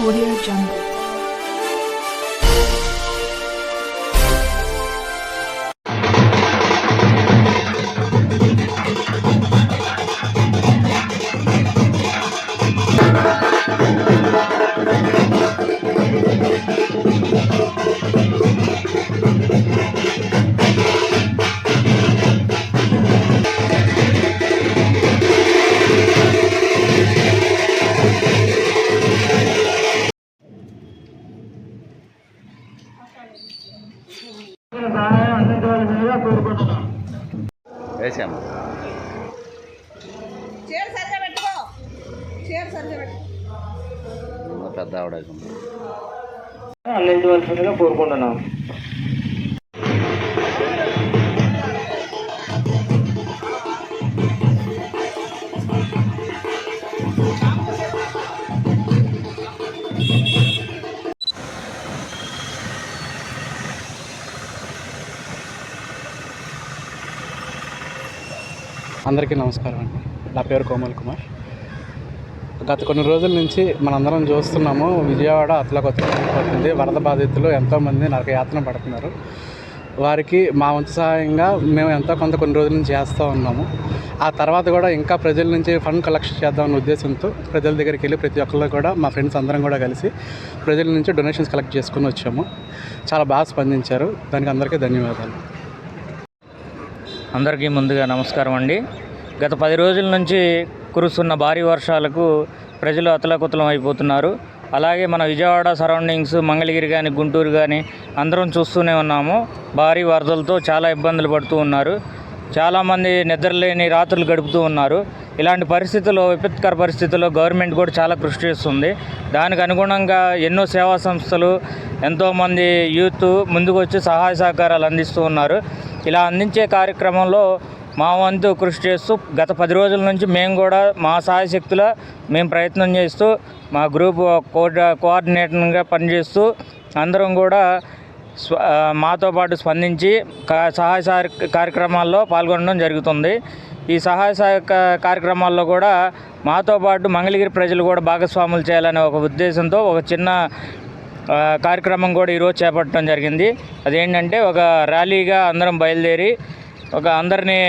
Audio Jungle. వేసాము. చీర సరిగ్గా పెట్టుకో. చీర సరిగ్గా పెట్టుకో. ఇంకా పెద్ద ఆవిడ కోరుకుంటున్నాం. అందరికీ నమస్కారం అండి. నా పేరు కోమల్ కుమార్. గత కొన్ని రోజుల నుంచి మనందరం చూస్తున్నాము విజయవాడ అతలకొత్తపోతుంది వరద బాధితులు ఎంతోమంది నరక యాతన పడుతున్నారు. వారికి మా వంతు సహాయంగా మేము ఎంతో కొంత కొన్ని రోజుల నుంచి చేస్తూ ఉన్నాము. ఆ తర్వాత కూడా ఇంకా ప్రజల నుంచి ఫండ్ కలెక్షన్ చేద్దామన్న ఉద్దేశంతో ప్రజల దగ్గరికి వెళ్ళి ప్రతి ఒక్కళ్ళు కూడా మా ఫ్రెండ్స్ అందరం కూడా కలిసి ప్రజల నుంచి డొనేషన్స్ కలెక్ట్ చేసుకుని వచ్చాము. చాలా బాగా స్పందించారు. దానికి అందరికీ ధన్యవాదాలు. అందరికీ ముందుగా నమస్కారం అండి. గత పది రోజుల నుంచి కురుస్తున్న భారీ వర్షాలకు ప్రజలు అతలకుతలం అయిపోతున్నారు. అలాగే మన విజయవాడ సరౌండింగ్స్ మంగళగిరి కానీ గుంటూరు కానీ అందరం చూస్తూనే ఉన్నాము. భారీ వరదలతో చాలా ఇబ్బందులు పడుతూ ఉన్నారు. చాలామంది నిద్రలేని రాత్రులు గడుపుతూ ఉన్నారు. ఇలాంటి పరిస్థితుల్లో విపత్కర పరిస్థితుల్లో గవర్నమెంట్ కూడా చాలా కృషి చేస్తుంది. దానికి అనుగుణంగా ఎన్నో సేవా సంస్థలు ఎంతోమంది యూత్ ముందుకు వచ్చి సహాయ సహకారాలు అందిస్తూ ఉన్నారు. ఇలా అందించే కార్యక్రమంలో మా వంతు కృషి చేస్తూ గత పది రోజుల నుంచి మేము కూడా మా సహాయశక్తుల మేము ప్రయత్నం చేస్తూ మా గ్రూప్ కోఆర్డినేటర్గా పనిచేస్తూ అందరం కూడా స్వ మాతో పాటు స్పందించి కా- సహాయ సహ- కార్యక్రమాల్లో పాల్గొనడం జరుగుతుంది. ఈ సహాయ సహక కార్యక్రమాల్లో కూడా మాతో పాటు మంగళగిరి ప్రజలు కూడా భాగస్వాములు చేయాలనే ఒక ఉద్దేశంతో ఒక చిన్న కార్యక్రమం కూడా ఈరోజు చేపట్టడం జరిగింది. అదేంటంటే ఒక ర్యాలీగా అందరం బయలుదేరి ఒక అందరినీ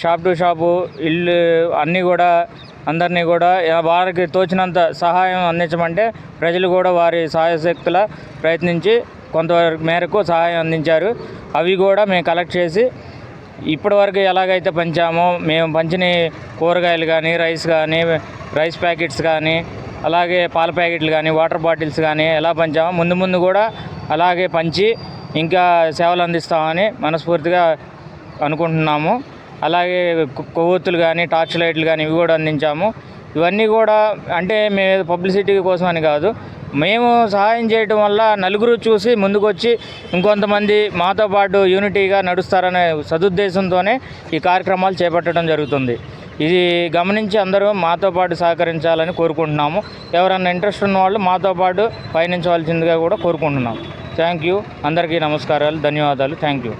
షాప్ టు షాపు ఇల్లు అన్నీ కూడా అందరినీ కూడా వారికి తోచినంత సహాయం అందించమంటే ప్రజలు కూడా వారి సహాయశక్తుల ప్రయత్నించి కొంతవరకు మేరకు సహాయం అందించారు. అవి కూడా మేము కలెక్ట్ చేసి ఇప్పటివరకు ఎలాగైతే పంచామో మేము పంచిన కూరగాయలు కానీ రైస్ కానీ రైస్ ప్యాకెట్స్ కానీ అలాగే పాల ప్యాకెట్లు కానీ వాటర్ బాటిల్స్ కానీ ఎలా పంచామో ముందు ముందు కూడా అలాగే పంచి ఇంకా సేవలు అందిస్తామని మనస్ఫూర్తిగా అనుకుంటున్నాము. అలాగే కొవ్వొత్తులు కానీ టార్చ్ లైట్లు కానీ ఇవి కూడా అందించాము. ఇవన్నీ కూడా అంటే మేము పబ్లిసిటీ కోసం అని కాదు. మేము సహాయం చేయడం వల్ల నలుగురు చూసి ముందుకొచ్చి ఇంకొంతమంది మాతో పాటు యూనిటీగా నడుస్తారనే సదుద్దేశంతోనే ఈ కార్యక్రమాలు చేపట్టడం జరుగుతుంది. ఇది గమనించి అందరూ మాతో పాటు సహకరించాలని కోరుకుంటున్నాము. ఎవరన్నా ఇంట్రెస్ట్ ఉన్న వాళ్ళు మాతో పాటు పయనించవలసిందిగా కూడా కోరుకుంటున్నాం థ్యాంక్ యూ. అందరికీ నమస్కారాలు ధన్యవాదాలు. Thank you.